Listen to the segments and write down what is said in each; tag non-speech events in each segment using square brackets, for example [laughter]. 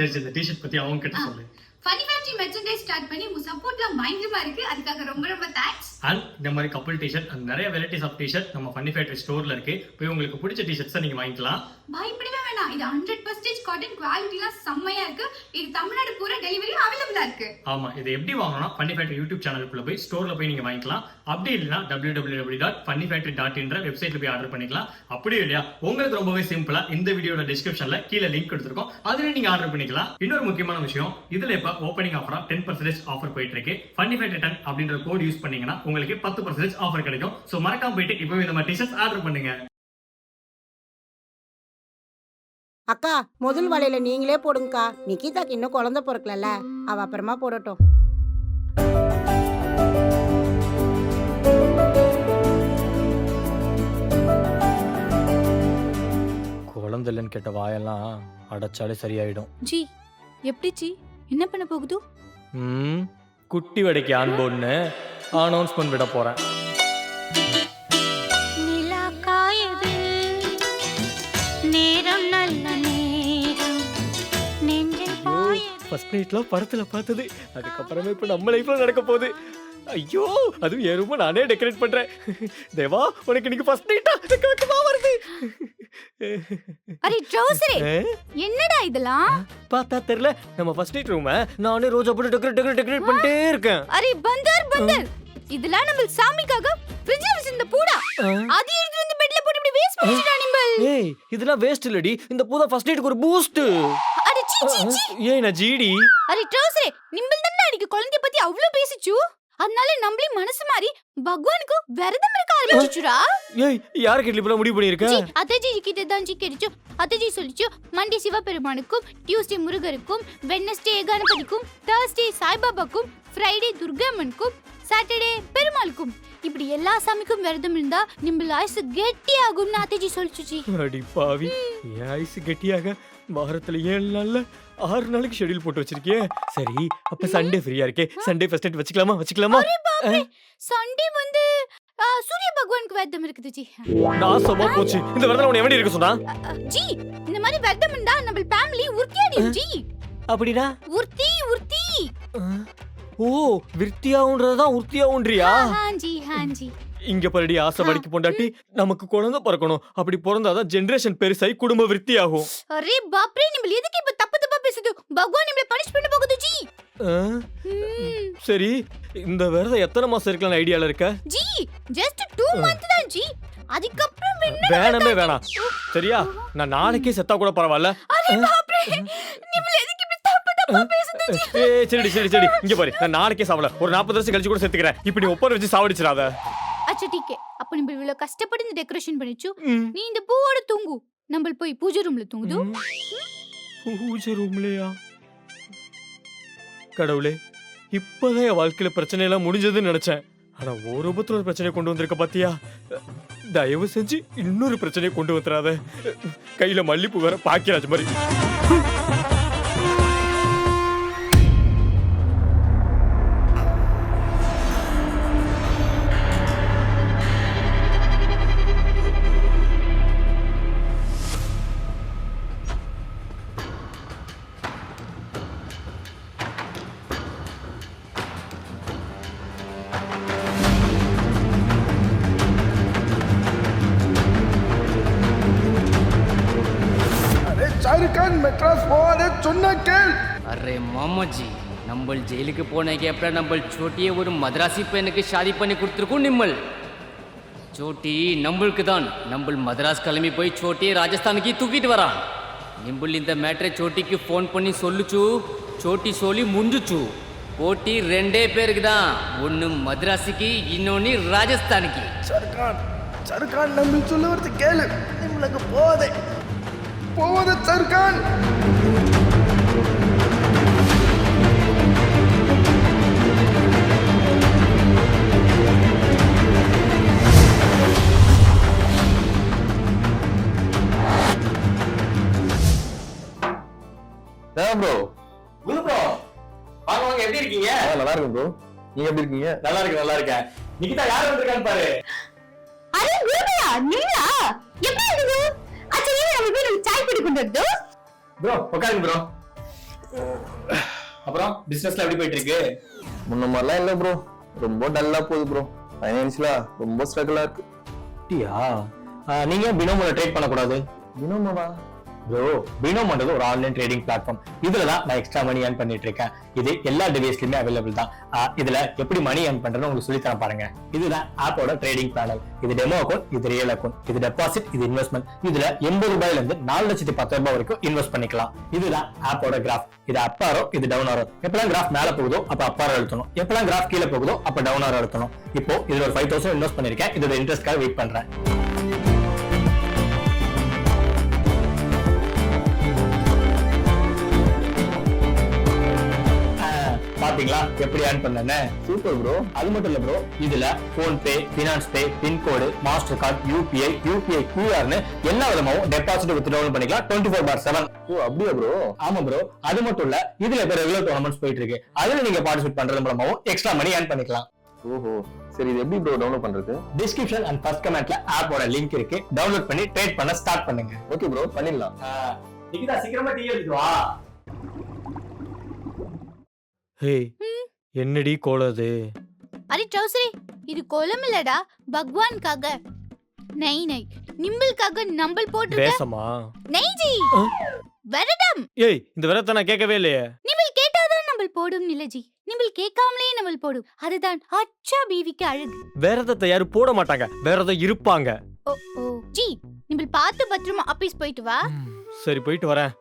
சரி சரி டிஷர்ட் பத்தி அவங்க கிட்ட சொல்லு. ஃபனி ஃபேக்டரி மெர்ச்சன்டைஸ் ஸ்டார்ட் பண்ணி உங்க சப்போர்ட்லாம் பயங்கரமா இருக்கு. அதுக்காக ரொம்ப ரொம்ப தேங்க்ஸ் அண்ட் இந்த மாதிரி கப்பல் டிஷர்ட் அண்ட் நிறைய வெரைட்டிஸ் ஆஃப் டிஷர்ட் நம்ம ஃபன்னி ஃபேக்டரி ஸ்டோர்ல இருக்கு. போய் உங்களுக்கு பிடிச்ச டிஷர்ட்ஸை நீங்க வாங்கிக்கலாம். பயப்படவே வேணாம். இது ஹண்ட்ரட் பர்சன்டேஜ் காட்டன் குவாலிட்டிலாம் செம்மையா இருக்கு. இது தமிழ்நாடு பூரா டெலிவரி அவைலபிளா இருக்கு. ஆமா இது எப்படி வாங்கணும்னா ஃபன்னி ஃபேக்டரி யூடியூப் சேனலுக்குள்ள போய் ஸ்டோர்ல போய் நீங்க வாங்கிக்கலாம். அப்படி இல்லைனா W W W dot funny factory dot இன்ற வெப்சைட்ல போய் ஆர்டர் பண்ணிக்கலாம். அப்படியே இல்லையா? உங்களுக்கு ரொம்பவே சிம்பிளா இந்த வீடியோட டிஸ்கிரிப்ஷன்ல கீழே லிங்க் கொடுத்துருக்கோம் அதுல நீங்க ஆர்டர் பண்ணிக்கலாம். இன்னொரு முக்கியமான விஷயம் இதுல இப்ப ஓப்பனிங் ஆஃபரா டென் பர்சன்டேஜ் ஆஃபர் போயிட்டு இருக்கு. ஃபன்னி ஃபேக்டரி டென் அப்படின்ற கோட் யூஸ் பண்ணீங்கன்னா உங்களுக்கு பத்து பர்சன்டேஜ் ஆஃபர் கிடைக்கும். ஸோ மறக்காம போயிட்டு இப்போ இந்த மாதிரி டிஷர்ட்ஸ் ஆர்டர் பண்ணுங்க. அக்கா முதல் வலையில நீங்களே போடுங்கக்கா. நிக்கிதாக்கு இன்னும் குழந்தை பிறக்கலல்ல. அவ அப்புறமா போடட்டும். குழந்தைலன்னு கேட்ட வாயெல்லாம் அடைச்சாலே சரியாயிடும். ஜி எப்படி ஜி? என்ன பண்ண போகுது? ம் குட்டி வடைக்கு ஆன்போன்னு அனௌன்ஸ்மெண்ட் விட போறேன். நிலா காயுது. நேரம் நல்ல நேரம். நெஞ்சில் பாயுது. ஃபர்ஸ்ட் நைட்லாம் படத்துல பார்த்தது. அதுக்கப்புறமே இப்போ நம்ம லைஃப்ல நடக்க போகுது. ஐயோ அதுவும் என் ரூமை நானே டெக்கரேட் பண்றேன். தேவா உனக்கு இன்னைக்கு ஃபர்ஸ்ட் நைட்டா வெக்கமா வருது? அரே ட்ரௌசரே? என்னடா இதெல்லாம்? பார்த்தா தெரியல. நம்ம ஃபர்ஸ்ட் நைட் ரூமை நானே ரோஜா போட்டு டெக்கரேட் டெக்கரேட் டெக்கரேட் பண்ணிட்டே இருக்கேன். அரே பந்தர் பந்தர்! இதெல்லாம் நம்ம சாமிக்காக ஃப்ரிட்ஜ்ல வச்சிருந்த பூடா? அது எடுத்து வந்து பெட்ல போட்டு இப்படி வேஸ்ட் பண்ணிட்டா நிம்பல். ஏய் இதெல்லாம் வேஸ்ட் இல்லடி. இந்த பூதா ஃபர்ஸ்ட் நைட்டுக்கு ஒரு பூஸ்ட் சீ சீ சீ! ஏய் நான் ஜிடி அரே ட்ரௌசரே நிம்பல் தானே அன்னைக்கு குழந்தைய பத்தி அவ்வளவு பேசிச்சு? அதனால நம்மளே மனசு மாறி பகவானுக்கு விரதம் இருக்க ஆரம்பிச்சுச்சுடா ஏய் யாருக்கு இப்படி முடிவு பண்ணியிருக்க? ஜி அத்தைஜி கிட்ட தான் ஜி கேட்டுச்சு அத்தைஜி சொல்லிச்சு மண்டே சிவபெருமானுக்கும் டியூஸ்டே முருகருக்கும் வெட்னஸ்டே கணபதிக்கும் தேர்ஸ்டே சாய்பாபாக்கும் ஃப்ரைடே துர்காம்மனுக்கும் சாட்டர்டே பெருமாளுக்கும். இப்படி எல்லா சாமிக்கும் விரதம் இருந்தா நிம்பல் ஆயுசு கெட்டி ஆகும்னு அத்தைஜி சொல்லிச்சு ஜி. அடி பாவி. என் ஐஸ் கெட்டியாக வாரத்துல ஏழு நாள்ல ஆறு நாளைக்கு ஷெட்யூல் போட்டு வச்சிருக்கியே. சரி அப்ப சண்டே ஃப்ரீயா இருக்கே. சண்டே ஃபர்ஸ்ட் நைட் வச்சுக்கலாமா? வச்சுக்கலாமா? சண்டே வந்து ஆ, சூரிய பகவானுக்கு விரதம் இருக்குது ஜி. நாசமா போச்சு. இந்த விரதம் உன்னை எப்படி இருக்க சொன்னா? அ, ஜி இந்த மாதிரி விரதம் இருந்தா நம்ம ஃபேமிலி உறுதியடையும் ஜி? அப்படின்னா? உறுதி அஹ், ஓ விருத்தியாவுன்றதுதான் உறுத்தியாவுன்றியா? ஹாஞ்சி ஹாஞ்சி இங்க பரடி ஆசை படிக்க பொண்டாட்டி நமக்கு குழந்தை பிறக்கணும். அப்படி பிறந்தாதான் ஜெனரேஷன் பெருசாய் குடும்ப விருத்தி ஆகும் அரே பாப்ரே நிம்பல் எதுக்கு இப்ப தப்பா பேசுது. பகவான் நிம்பல பனிஷ் பண்ண போகுது ஜி. சரி இந்த விரதம் எத்தனை மாசம் இருக்கலாம் ஐடியால இருக்க? ஜி ஜஸ்ட் டூ மந்த் தான் ஜி. அதுக்கப்புறம் வேணாமே வேணாம். சரியா? நான் நாளைக்கே செத்தா கூட பரவாயில்ல. அரே பாப்ரே நிம்பல் எதுக்கு இப்படி தப்பு தப்பா பேசுது ஜி? ஏய் சரி சரி சரி இங்க பாரு நான் நாளைக்கே சாவல. ஒரு நாற்பது வருஷம் கழிச்சு கூட செத்துக்கிறேன். இப்படி ஒப்பர் வச்சு சாவடிச்சிடாத. அச்சா டீக்கே அப்ப நிம்பல் இவ்வளவு கஷ்டப்பட்டு இந்த டெக்கரேஷன் பண்ணிச்சு. நீ இந்த பூவோட தூங்கு. நம்ம போய் பூஜை ரூம்ல தூங்குது. பூஜை ரூம்லயா கடவுளே இப்பதான் என் வாழ்க்கையில பிரச்சனை எல்லாம் முடிஞ்சதுன்னு நினைச்சேன். ஆனா ஒரு ரூபத்துல ஒரு பிரச்சனையை கொண்டு வந்திருக்க பாத்தியா? தயவு செஞ்சு இன்னொரு பிரச்சனையை கொண்டு வந்துடாத கையில மல்லிப்பூ வேற பாக்கியராஜ் மாதிரி. மாமாஜி நம்ம ஜெயிலுக்கு போன கேப்பில் நம்ம சோட்டியை ஒரு மதராசி பையனுக்கு ஷாதி பண்ணி கொடுத்துருக்கோம் நிம்மல். சோட்டி நம்மளுக்கு தான். நம்ம மதராஸ் கிளம்பி போய் சோட்டியை ராஜஸ்தானுக்கு தூக்கிட்டு வரான் நிம்பிள் இந்த மேட்ரை சோட்டிக்கு ஃபோன் பண்ணி சொல்லுச்சு சோட்டி சொல்லி முடிஞ்சுச்சு போட்டி ரெண்டே பேருக்கு தான். ஒன்று மதராசிக்கு இன்னொன்று ராஜஸ்தானுக்கு. சர்கான் சர்கான் நம்ம சொல்லுவது கேளு. நம்மளுக்கு போதே. போதே சர்கான். ப்ரோ குரு ப்ரோ வாங்க வாங்க எப்படி இருக்கீங்க? நல்லா இருக்கும் ப்ரோ நீங்க எப்படி இருக்கீங்க? நல்லா இருக்கு நல்லா இருக்கேன். நிகிதா யார் வந்திருக்கான்னு பாரு. அரே குருபயா நீங்களா? எப்படி இருக்குது அச்சா நீங்க நம்ம வீட்டுக்கு சாய் போட்டு கொண்டு வருது ப்ரோ உட்காருங்க ப்ரோ அப்புறம் பிசினஸ்ல எப்படி போயிட்டு இருக்கு முன்ன மாதிரிலாம் இல்லை ப்ரோ ரொம்ப டல்லா போகுது ப்ரோ ஃபைனான்ஷியலா ரொம்ப ஸ்ட்ரகிளா இருக்கு. அப்படியா? நீங்க பினோமோல ட்ரேட் பண்ணக்கூடாது? தினமாவா ப்ரோ பினோம்ன்றது ஒரு ஆன்லைன் ட்ரேடிங் பிளாட்ஃபார்ம் இதுல தான் நான் எக்ஸ்ட்ரா மணி ஏர்ன் பண்ணிட்டு இருக்கேன். இது எல்லா டிவைஸ்லயுமே அவைலபிள் தான். ஆஹ் இதுல எப்படி மணி ஏர்ன் பண்றதுன்னு உங்களுக்கு சொல்லி தரேன் பாருங்க. இதுதான் ஆப்போட ட்ரேடிங் பேனல் இது டெமோ அக்கௌண்ட் இது ரியல் அக்கௌண்ட் இது டெபாசிட் இது இன்வெஸ்ட்மெண்ட் இதுல எண்பது ரூபாயில இருந்து நாலு லட்சத்தி பத்து ரூபாய் வரைக்கும் இன்வெஸ்ட் பண்ணிக்கலாம். இதுதான் ஆப்போட கிராஃப் இது அப்பாரோ இது டவுன் ஆரோ எப்பெல்லாம் கிராஃப் மேல போகுதோ அப்ப அப்பாரோ அழுத்தணும். எப்பெல்லாம் கிராஃப் கீழே போகுதோ அப்ப டவுன் ஆரோ அழுத்தணும். இப்போ இதுல ஒரு ஃபைவ் தௌசண்ட் இன்வெஸ்ட் பண்ணிருக்கேன். இதோட இன்ட்ரெஸ்ட்காக வெயிட் பண்றேன். பாத்தீங்களா எப்படி ஏர்ன் பண்ணேன்னு? சூப்பர் ப்ரோ அது மட்டும் இல்ல ப்ரோ இதுல PhonePe Binance pay pincode Master card UPI UPI கியூஆர்னு எல்லா விதமாவும் டெபாசிட் வித் டவுன் பண்ணிக்கலாம். டுவெண்ட்டி ஃபோர் பார் செவன் ஓ அப்படியா ப்ரோ ஆமா ப்ரோ அது மட்டும் இல்ல இதுல இப்ப ரெகுலர் டோர்னமெண்ட்ஸ் போயிட்டு இருக்கு அதுல நீங்க பார்ட்டிசிபேட் பண்றது மூலமாவும் எக்ஸ்ட்ரா மணி ஏர்ன் பண்ணிக்கலாம். ஓஹோ. சரி இது எப்படி ப்ரோ டவுன்லோட் பண்றது? டிஸ்கிரிப்ஷன் அண்ட் ஃபர்ஸ்ட் கமெண்ட்ல ஆப்போட லிங்க் இருக்கு. டவுன்லோட் பண்ணி ட்ரேட் பண்ண ஸ்டார்ட் பண்ணுங்க. ஓகே ப்ரோ பண்ணிடலாம். நிகிதா சீக்கிரமா டீ எடுத்து வா. ஹே என்னடி கோலது அரே ட்ரௌசரே இது கோலம் இல்லடா பகவான்காக. நை நை நிம்பளுக்காக நம்பல் போட்டு வேஷமா? நெய்ஜி ஆ? வரடம் ஏய் இந்த விரத்தை நான் கேட்கவே இல்லையே. நிம்பல் கேட்டாதான் நம்பல் போடும் நிலஜி நிம்பல் கேட்காமலே நம்பல் போடும். அதுதான் அச்சா பீவிக்கு அழகு. விரதத்தை யாரும் போட மாட்டாங்க. விரதம் இருப்பாங்க. ஓ ஓ ஜி நிம்பல் பார்த்து பத்திரமா ஆபீஸ் போயிட்டு வா. சரி போயிட்டு வரேன்.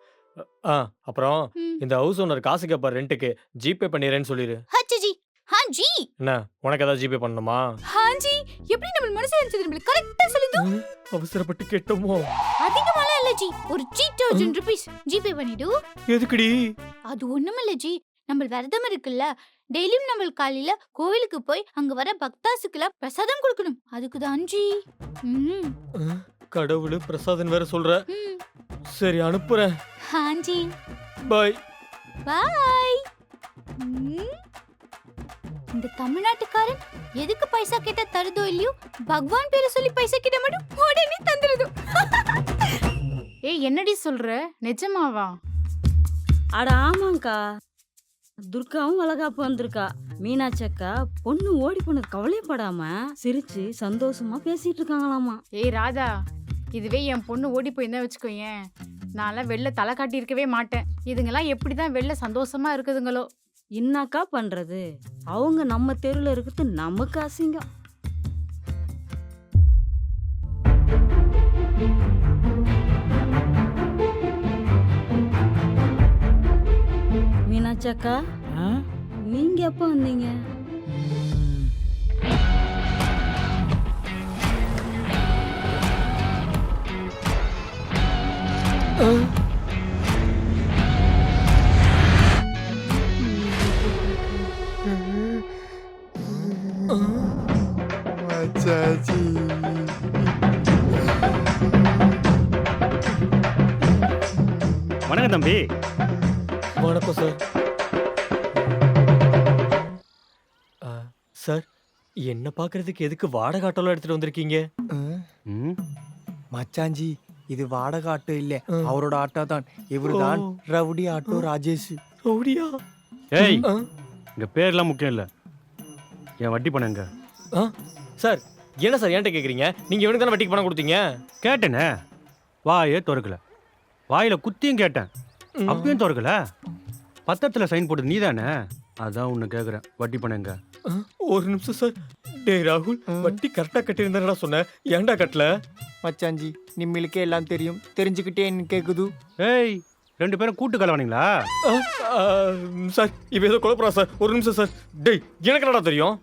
ஆ அப்புறம் ம். இந்த ஹவுஸ் ஓனர் காசு கேட்பார் ரெண்டுக்கு ஜிபே பண்ணிடுறேன்னு சொல்லிடு ஹச்சு ஜி ஹா ஜி என்ன? உனக்கு ஏதாவது ஜிபே பண்ணணுமா? ஹா ஜி எப்படி நம்ம மனசு இருந்துச்சு நம்மள கரெக்ட்டா சொல்லுது அவசரப்பட்டு கேட்டோமோ? அதிகமாலாம் இல்ல ஜி. ஒரு த்ரீ தௌசண்ட் ருபீஸ் ஜிபே பண்ணிடு. எதுக்குடி? அது ஒண்ணுமில்ல ஜி. நம்ம விரதம் இருக்குல்ல. டெய்லியும் நம்ம காலையில கோவிலுக்கு போய் அங்க வர பக்தாசுக்கெல்லாம் பிரசாதம் கொடுக்கணும். அதுக்கு தான் ஜி. ம். கடவுள் பிரசாதன் வேற சொல்ற. ம். சரி அனுப்புறேன். ஹாஞ்சி பாய் பாய் இந்த தமிழ்நாட்டுக்காரன் எதுக்கு பைசா கேட்டா தருதோ இல்லையோ? பகவான் பேரை சொல்லி பைசா கேட்ட மட்டும் உடனே தந்துருதோ [laughs] ஏய் என்னடி சொல்ற? நிஜமாவா? அட ஆமாங்க்கா துர்காவும் வளகாப்பு வந்திருக்கா. மீனாட்சி அக்கா பொண்ணு ஓடி போனது கவலைப்படாம சிரிச்சு சந்தோஷமா பேசிட்டு இருக்காங்களாமா. ஏய் ராதா. இதுவே என் பொண்ணு ஓடி போயிருந்தா வச்சுக்கோ ஏன் நான்லாம் வெளில தலை காட்டி இருக்கவே மாட்டேன். இதுங்கெல்லாம் எப்படிதான் வெளில சந்தோஷமா இருக்குதுங்களோ? என்னக்கா பண்றது? அவங்க நம்ம தெருவில் இருக்கிறது நமக்கு அசிங்கம். மீனாட்சி அக்கா நீங்க எப்ப வந்தீங்க? வணக்கம் தம்பி. வணக்கம் சார் சார் என்ன பார்க்கறதுக்கு எதுக்கு வாடகை ஆட்டோலாம் எடுத்துட்டு வந்திருக்கீங்க? மச்சாஞ்சி இது வாடகை ஆட்டோ இல்ல. அவரோட ஆட்டோ தான். இவருதான் ஓ. Rowdy auto Rajesh. ரவுடியா? ஏய் இங்க பேர்லாம் முக்கியம் இல்ல. என் வட்டி பணம் எங்க? சார் என்ன சார் என்கிட்ட கேக்குறீங்க? நீங்க இவனுக்கு தானே வட்டிக்கு பணம் கொடுத்தீங்க? கேட்டேனே. வாயே திறக்கல. வாயில குத்தியும் கேட்டேன். அப்பயும் திறக்கல. பத்திரத்துல சைன் போட்டது நீதானே? அதான் உன்னை கேக்குறேன். வட்டி பணம் எங்க? ஒரு நிமிஷம் சார். டேய் ராகுல் வட்டி கரெக்டா கட்டியிருந்தா சொன்னேன் ஏன்டா கட்டல? மச்சாஞ்சி நிம்மிலுக்கே எல்லாம் தெரியும். தெரிஞ்சுக்கிட்டே என்ன கேக்குது? ஏய் ரெண்டு பேரும் கூட்டு கலவானீங்களா சார் இப்போ ஏதோ குழப்பறா சார். ஒரு நிமிஷம் சார். டேய் எனக்கு என்னடா தெரியும்?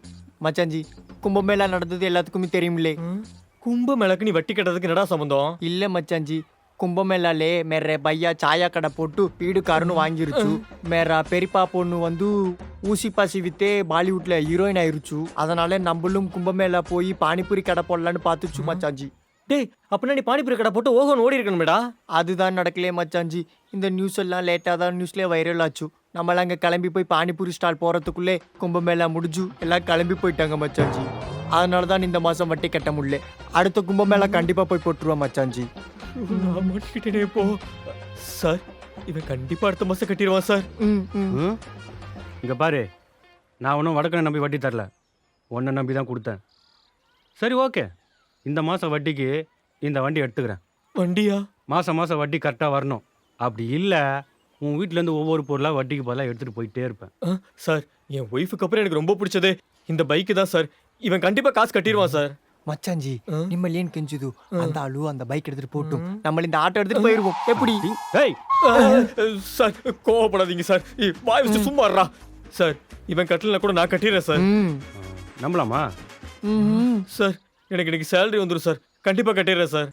மச்சாஞ்சி கும்பமேளா நடந்தது எல்லாத்துக்குமே தெரியும்லே கும்ப மேலக்கு நீ வட்டி கட்டுறதுக்கு என்னடா சம்பந்தம்? இல்ல மச்சாஞ்சி கும்பமேளாலே மேற பையா சாயா கடை போட்டு வீடு காருன்னு வாங்கிருச்சு. மேற பெரியப்பா பொண்ணு வந்து ஊசி பாசி வித்தே பாலிவுட்ல ஹீரோயின் ஆயிருச்சு. அதனால நம்மளும் கும்பமேளா போய் பானிபூரி கடை போடலான்னு பார்த்துச்சு மச்சாஞ்சி டேய் அப்படின்னா நீ பானிபூரி கடை போட்டு ஓகோன்னு ஓடி இருக்கணுமேடா அதுதான் நடக்கலையே மச்சாஞ்சி இந்த நியூஸ் எல்லாம் லேட்டாக தான் நியூஸ்லேயே வைரல் ஆச்சு. நம்மளாம் அங்கே கிளம்பி போய் பானிபூரி ஸ்டால் போகிறதுக்குள்ளே கும்பமேளா முடிஞ்சு எல்லாம் கிளம்பி போயிட்டாங்க மச்சாஞ்சி அதனால தான் இந்த மாதம் வட்டி கட்ட முடியல. அடுத்த கும்பமேளா கண்டிப்பாக போய் போட்டுருவோம் மச்சாஞ்சி நான் மாட்டிக்கிட்டேனே இப்போ சார் இவன் கண்டிப்பா அடுத்த மாசம் கட்டிடுவான் சார். ம் இங்கே பாரு நான் ஒன்றும் வடக்கனை நம்பி வட்டி தரல. உன்னை நம்பி தான் கொடுத்தேன். சரி ஓகே. இந்த மாதம் வட்டிக்கு இந்த வண்டி எடுத்துக்கிறேன். வண்டியா? மாதம் மாதம் வட்டி கரெக்டாக வரணும். அப்படி இல்லை உன் வீட்டிலேருந்து ஒவ்வொரு பொருளாக வட்டிக்கு பதிலாக எடுத்துகிட்டு போயிட்டே இருப்பேன். ஆ, சார் என் ஒய்ஃபுக்கு அப்புறம் எனக்கு ரொம்ப பிடிச்சதே இந்த பைக்கு தான் சார். இவன் கண்டிப்பா காசு கட்டிடுவான் சார். மச்சாஞ்சி ஆ? நிம்மல் ஏன் கெஞ்சுது அந்த ஆளு அந்த பைக் எடுத்துட்டு போட்டும். நம்ம இந்த ஆட்டோ எடுத்துட்டு போயிருவோம். எப்படி? சார் கோவப்படாதீங்க சார். வாய் வச்சு சும்மா இருடா. சார் இவன் கட்டலனா கூட நான் கட்டிடுறேன் சார். நம்பலாமா? சார் எனக்கு இன்னைக்கு சேலரி வந்துடும் சார். கண்டிப்பா கட்டிடுறேன் சார்.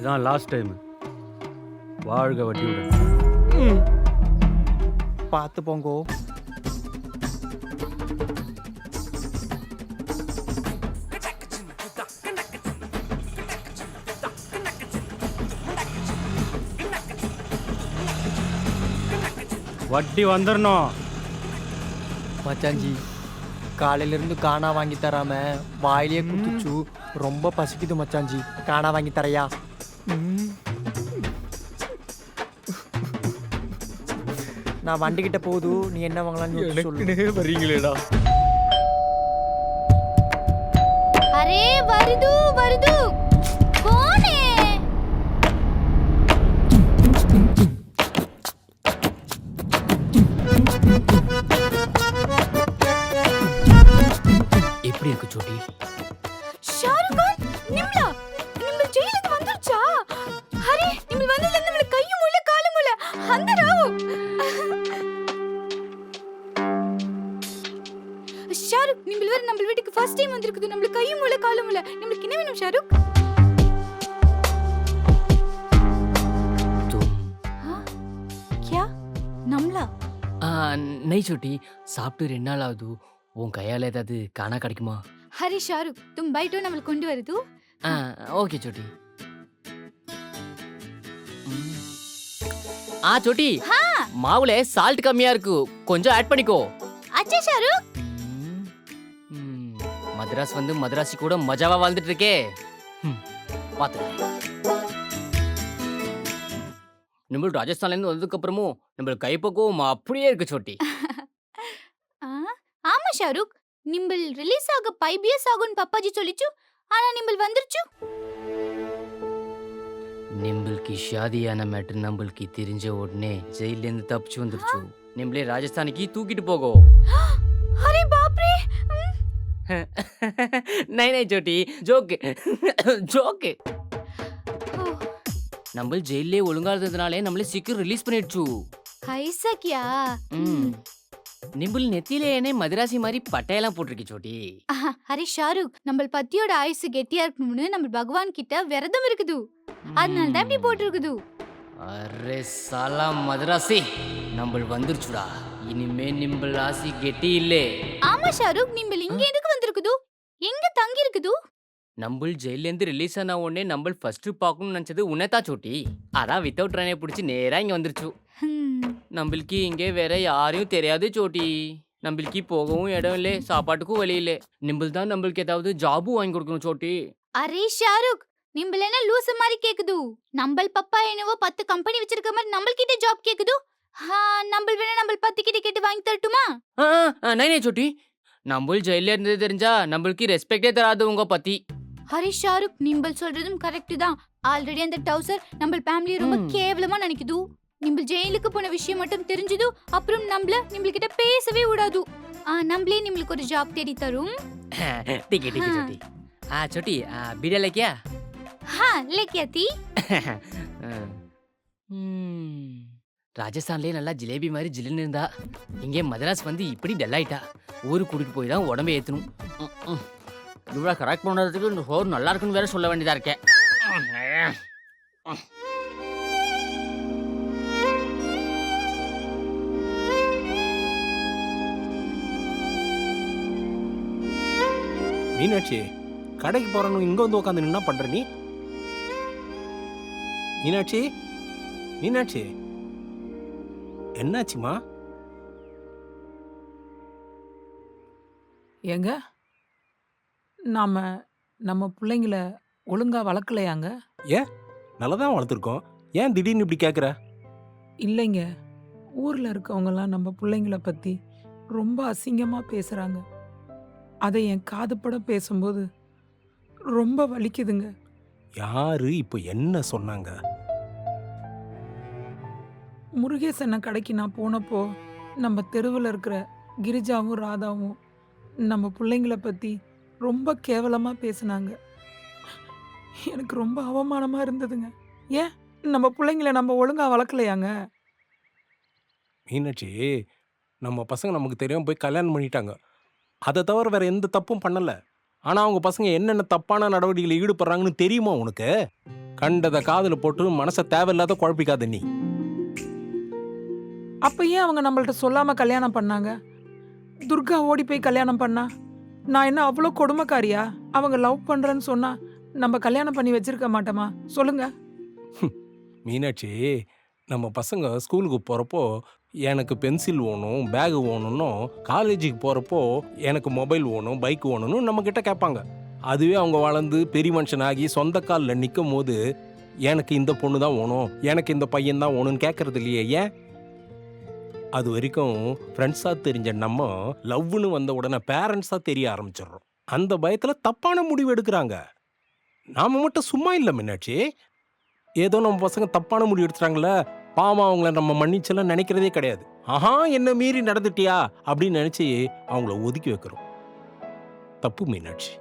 இதான் லாஸ்ட் டைம் வாழ்க வட்டியுடன். பார்த்து போங்கோ. வட்டி வந்துடணும் மச்சாஞ்சி காலையில இருந்து காணா வாங்கி தராம வாயிலே குத்துச்சு. ரொம்ப பசிக்குது மச்சாஞ்சி காணா வாங்கி தரையா? நான் வண்டி கிட்ட போகுது நீ என்ன வாங்கலாம்னு யோசிச்சு சொல்லு. வரீங்களேடா. வந்திருக்குது. நம்மள கையும் முள்ள காலும் முள்ள நம்மளுக்கு என்ன வேணும் ஷாருக்? கியா? நம்மளா? நை சாப்பிட்டு ரெண்டு நாள் ஆகுது. உன் கையால் ஏதாவது காணா கிடைக்குமா? ஹரி ஷாருக் தும் பைட்டோ நம்மள கொண்டு வருது ஆ ஓகே சோட்டி. ம். ஆ சோட்டி. மாவுல சால்ட் கம்மியா இருக்கு. கொஞ்சம் ஆட் பண்ணிக்கோ. அச்சா ஷாருக். மதராஸ் வந்து மதராசி கூட மஜாவா வாழ்ந்துட்டு இருக்கே பார்த்துருக்கேன் நம்மளுக்கு ராஜஸ்தான்லேருந்து வந்ததுக்கப்புறமும் நம்மளுக்கு கைப்பக்குவம் அப்படியே இருக்கு சோட்டி. [laughs] ஆமா ஷாருக். நிம்பல் ரிலீஸ் ஆக ஃபைவ் இயர்ஸ் ஆகும்னு பப்பாஜி சொல்லிச்சு. ஆனா நிம்பல் வந்துருச்சு. நிம்பல்கி ஷாதியான மேட்டர் நம்மளுக்கு தெரிஞ்ச உடனே ஜெயிலேருந்து தப்பிச்சு வந்துருச்சு. நிம்பளே ராஜஸ்தானுக்கு தூக்கிட்டு போகும் [gasps] நை நை சோட்டி ஜோக்கு ஜோக்கு நம்ம ஜெயிலே ஒழுங்கா இருந்ததுனாலே நம்மளே சீக்கிரம் ரிலீஸ் பண்ணிடுச்சு. ஐசா கியா ம். நிம்பிள் நெத்தியில ஏனே மதுராசி மாதிரி பட்டையெல்லாம் போட்டிருக்கு சோட்டி ஆஹா, அரே ஷாருக் நம்ம பத்தியோட ஆயுசு கெட்டியா இருக்கணும்னு நம்ம பகவான் கிட்ட விரதம் இருக்குது. அதனால தான் இப்படி போட்டிருக்குது. அரே சாலா மதுராசி நம்ம வந்துருச்சுடா. இனிமே நிம்பிள் ஆசி கெட்டி இல்லே. ஆமா ஷாருக் நிம்பல் இங்க எதுக்கு வந்திருக்குது? எங்க தங்கி இருக்குது நம்பள் ஜெயிலேருந்து ரிலீஸ் ஆன உடனே நம்பள் ஃபர்ஸ்ட் பார்க்கணும்னு நினச்சது உன்னதா சோட்டி. அதான் வித்தவுட் ட்ரெயினை பிடிச்சி நேராக இங்கே வந்துருச்சு. நம்மளுக்கு இங்கே வேற யாரையும் தெரியாது சோட்டி. நம்மளுக்கு போகவும் இடம் இல்லை சாப்பாட்டுக்கும் வழி இல்லை. நிம்பிள் தான் நம்மளுக்கு ஏதாவது ஜாபும் வாங்கி கொடுக்கணும் சோட்டி. அரே ஷாருக் நிம்பல் என்ன லூசு மாதிரி கேக்குது? நம்பல் பப்பா என்னவோ பத்து கம்பெனி வச்சிருக்க மாதிரி நம்மள்கிட்ட ஜாப் கேக்குது? நம்பல் வேணா நம்பல் பத்து கிட்ட கேட்டு வாங்கி தரட்டுமா? ஆ ஆ, நை நை சோட்டி. நம்பள் ஜெயில இருந்தது தெரிஞ்சா நம்மளுக்கு ரெஸ்பெக்டே தராது உங்க பத்தி. ஹரி ஷாருக் நிம்பல் சொல்றதும் கரெக்ட் தான். ஆல்ரெடி அந்த டவுசர் நம்ம ஃபேமிலி ரொம்ப. கேவலமா நினைக்குது. நிம்பல் ஜெயிலுக்கு போன விஷயம் மட்டும் தெரிஞ்சது அப்புறம் நம்மள நிம்பல்கிட்ட பேசவே விடாது. நம்மளே நிம்பளுக்கு ஒரு ஜாப் தேடி தரும். [laughs] டிக்கி டிக்கி சோட்டி. ஆ சோட்டி பீடா லேக்கியா ஹா லேக்கியாத்தி ம். ராஜஸ்தான்லயே நல்லா ஜிலேபி மாதிரி ஜில்லுன்னு இருந்தா இங்கே மதராஸ் வந்து இப்படி டல்லாயிட்டா? ஊருக்கு கூட்டிட்டு போய் தான் உடம்பை ஏற்றணும் இவ்வளோ கரெக்ட் பண்ணுறதுக்கு இந்த ஹோர் நல்லா இருக்குன்னு வேற சொல்ல வேண்டியதா இருக்கேன் மீனாட்சி கடைக்கு போறணும் இங்க வந்து உட்காந்து என்ன பண்ற நீ? மீனாட்சி மீனாட்சி. என்னாச்சுமா? ஏங்க நாம நம்ம பிள்ளைங்கள ஒழுங்கா வளர்க்கலையாங்க? ஏன்? நல்லா தான் வளர்த்துருக்கோம். ஏன் திடீர்னு இப்படி கேட்குற இல்லைங்க ஊர்ல இருக்கவங்கலாம் நம்ம பிள்ளைங்கள பத்தி ரொம்ப அசிங்கமா பேசுறாங்க. அதை என் காதுப்பட பேசும்போது ரொம்ப வலிக்குதுங்க. யாரு இப்போ என்ன சொன்னாங்க? முருகேசனை கடைக்கு நான் போனப்போ நம்ம தெருவில் இருக்கிற கிரிஜாவும் ராதாவும் நம்ம பிள்ளைங்கள பற்றி ரொம்ப கேவலமாக பேசினாங்க. எனக்கு ரொம்ப அவமானமாக இருந்ததுங்க. ஏன்? நம்ம பிள்ளைங்கள நம்ம ஒழுங்காக வளர்க்கலையாங்க? மீனாட்சி நம்ம பசங்க நமக்கு தெரியாம போய் கல்யாணம் பண்ணிட்டாங்க. அதை தவிர வேற எந்த தப்பும் பண்ணல. ஆனா அவங்க பசங்க என்னென்ன தப்பான நடவடிக்கையில் ஈடுபடுறாங்கன்னு தெரியுமா உனக்கு? கண்டதை காதில் போட்டு மனசை தேவையில்லாத குழப்பிக்காத நீ. அப்போ ஏன் அவங்க நம்மள்ட்ட சொல்லாமல் கல்யாணம் பண்ணாங்க. துர்கா ஓடி போய் கல்யாணம் பண்ணா. நான் என்ன அவ்வளோ கொடுமைக்காரியா? அவங்க லவ் பண்ணுறேன்னு சொன்னா நம்ம கல்யாணம் பண்ணி வச்சிருக்க மாட்டோமா? சொல்லுங்க. மீனாட்சி நம்ம பசங்க ஸ்கூலுக்கு போகிறப்போ எனக்கு பென்சில் வேணும் பேகு வேணும்னும் காலேஜுக்கு போகிறப்போ எனக்கு மொபைல் வேணும் பைக் வேணும்னு நம்மக்கிட்ட கேட்பாங்க. அதுவே அவங்க வளர்ந்து பெரிய மனுஷனாகி சொந்த காலில் நிற்கும் போது எனக்கு இந்த பொண்ணு தான் வேணும் எனக்கு இந்த பையன் தான் வேணும்னு கேட்கறது இல்லையே ஏன்? அது வரைக்கும் ஃப்ரெண்ட்ஸாக தெரிஞ்ச நம்ம லவ்னு வந்த உடனே பேரண்ட்ஸாக தெரிய ஆரம்பிச்சிடுறோம். அந்த பயத்தில் தப்பான முடிவு எடுக்கிறாங்க. நாம மட்டும் சும்மா இல்லை மீனாட்சி. ஏதோ நம்ம பசங்க தப்பான முடிவு எடுத்துட்டாங்களே பாவம் அவங்கள நம்ம மன்னிச்செல்லாம் நினைக்கிறதே கிடையாது. ஆஹா என்ன மீறி நடந்துட்டியா? அப்படின்னு நினைச்சு அவங்கள ஒதுக்கி வைக்கிறோம். தப்பு மீனாட்சி.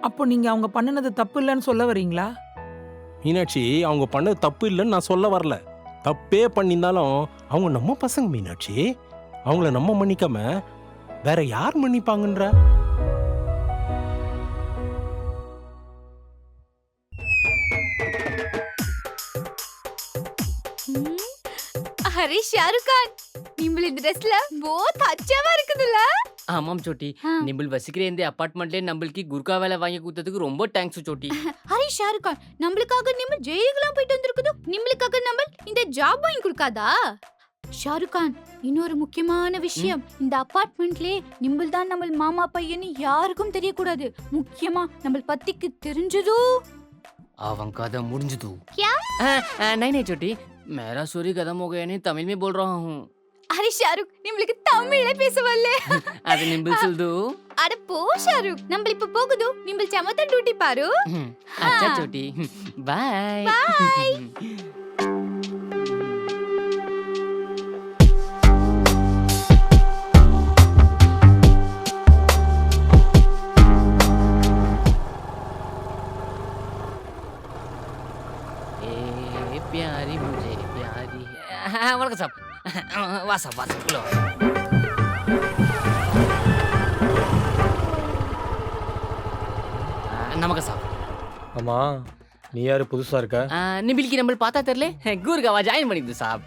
அப்போ நீங்க அவங்க பண்ணினது தப்பு இல்லைன்னு சொல்ல வரீங்களா மீனாட்சி அவங்க பண்ணது தப்பு இல்லைன்னு நான் சொல்ல வரல. தப்பே பண்ணியிருந்தாலும் அவங்க நம்ம பசங்க மீனாட்சி. அவங்கள நம்ம மன்னிக்காம வேற யார் மன்னிப்பாங்கன்ற? ஹரிஷ் ஷாருக்கான் நீங்கள் இந்த ட்ரெஸ்ல போத் அச்சாவா இருக்குதுல்ல? ஆமாம் சோட்டி நிம்பிள் வசிக்கிற இந்த அப்பார்ட்மெண்ட்லேயே நம்மளுக்கு குர்கா வேலை வாங்கி கொடுத்ததுக்கு ரொம்ப தேங்க்ஸ் சோட்டி அரே ஷாருக் கான் நம்மளுக்காக நிம்பல் ஜெயிலுக்குலாம் போயிட்டு வந்திருக்குது நிம்பளுக்காக நம்ம இந்த ஜாப் வாங்கி கொடுக்காதா ஷாருக் கான் இன்னொரு முக்கியமான விஷயம் இந்த அபார்ட்மெண்ட்லயே நிம்பல் தான் நம்ம மாமா பையன்னு யாருக்கும் தெரியக்கூடாது முக்கியமா நம்ம பத்திக்கு தெரிஞ்சதோ அவன் कदम முடிஞ்சது क्या नहीं नहीं छोटी मेरा सूरी कदम हो गया नहीं तमिल में बोल रहा हूँ ಅರೆ ಶಾರುಖ್ ನಿಮ್ಲಿಗೆ ತಮಿಳೇ ಪೇಸವಲ್ಲ ಅದು ನಿಂಬಿಸಲ್ದು ಅಡ ಪೋ ಶಾರುಖ್ ನಂಬಲ್ ಇಪ್ಪ ಹೋಗುದು ನಿಂಬಲ್ ಚಮತ ಡ್ಯೂಟಿ ಪಾರು ಅಚ್ಚ ಚೋಟಿ ಬಾಯ್ ಬಾಯ್ வணக்கம் சார் [laughs] வாசா வாசா உள்ள நமக்கு சாப்பிடும் ஆமா நீ யாரு புதுசா இருக்க? நிபில்கி நம்ம பார்த்தா தெரியல. [laughs] கூர்காவா ஜாயின் பண்ணிடுது சாப்.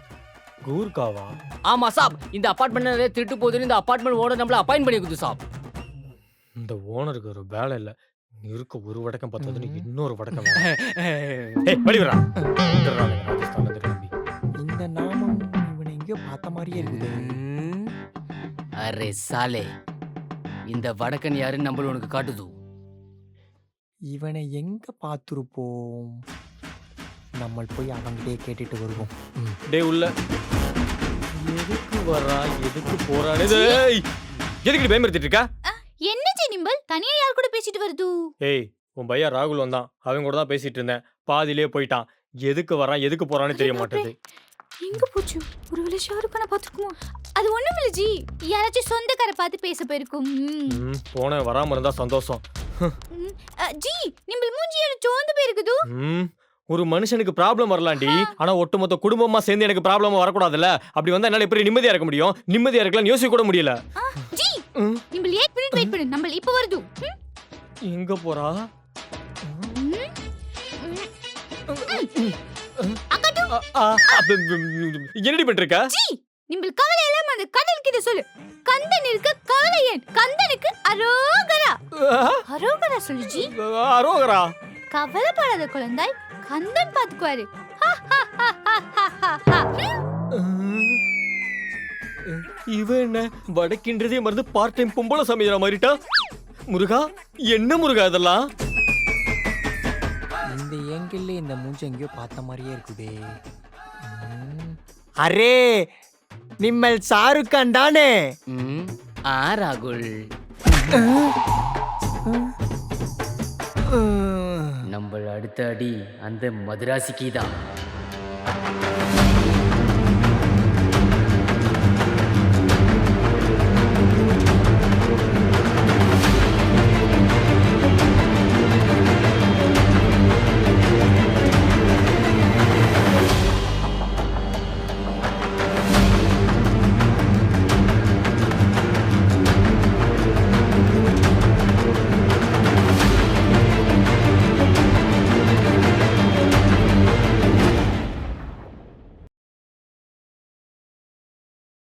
கூர்காவா? ஆமா சாப். இந்த அபார்ட்மெண்ட் நிறைய திருட்டு போகுதுன்னு இந்த அபார்ட்மெண்ட் ஓனர் நம்மள அப்பாயின் பண்ணிக்குது சாப். இந்த ஓனருக்கு ஒரு வேலை இல்ல. இருக்க ஒரு வடக்கம் பார்த்ததுன்னு இன்னொரு வடக்கம் [laughs] வெளிவரா ராஜஸ்தான் பார்த்த மாதிரியே இருக்குது. அரே சாலே இந்த வடக்கன் யாருன்னு நம்மள உனக்கு காட்டுது? இவனை எங்க பார்த்துருப்போம்? நம்ம போய் அவன்கிட்டயே கேட்டுட்டு வருவோம். டேய் உள்ள. எதுக்கு வரா எதுக்கு போறானே டேய் எதுக்கு நீ பயமுறுத்திட்டு இருக்கா? என்ன ஜி நிம்பல்? தனியா யார் கூட பேசிட்டு வருது? ஏய் உன் பையன் ராகுல் வந்தான். அவன் கூட தான் பேசிட்டு இருந்தேன். பாதியிலே போயிட்டான். எதுக்கு வரான் எதுக்கு போறான்னு தெரிய மாட்டேது. எங்க போச்சு? ஒருவேளை ஷாருக் கான பாத்துக்குமோ அது ஒண்ணும் இல்ல ஜி. யாராச்சும் சொந்தக்கார பார்த்து பேச போயிருக்கும். போன வராம இருந்தா சந்தோஷம். ஜி நிம்பல் மூஞ்சி எனக்கு சோர்ந்து போயிருக்குது. ம், ஒரு மனுஷனுக்கு ப்ராப்ளம் வரலாண்டி. ஆனா ஒட்டுமொத்த குடும்பமா சேர்ந்து எனக்கு ப்ராப்ளம் வரக்கூடாதுல்ல? அப்படி வந்தா என்னால எப்படி நிம்மதியா இருக்க முடியும்? நிம்மதியா இருக்கலாம்னு யோசிக்க கூட முடியல ஜி நிம்பல் 8 மினிட் வெயிட் பண்ணு நம்ம இப்ப வருது. ம். எங்க போறா? என்னடி ஜி நிம்பல் கவலை எல்லாம் அந்த கடல் கிட்ட சொல்லு. கந்தன் இருக்க கவலை ஏன் கந்தனுக்கு அரோகரா. அரோகரா சொல்லு ஜி அரோகரா? கவலைப்படாத குழந்தாய். கந்தன் பாத்துக்குவாரு. இவன் என்ன வடக்கின்றதே மறந்து பார்ட் டைம் பொம்பளை சமைக்கிற மாதிரிட்டா முருகா என்ன முருகா இதெல்லாம்? இந்த ஏங்கிள் இந்த மூஞ்சி எங்கேயோ பார்த்த மாதிரியே இருக்குதே. அரே நிம்மல் ஷாருக் கான் தானே ஆ ராகுல். நம்ம அடுத்த அடி அந்த மதுராசிக்கு தான்.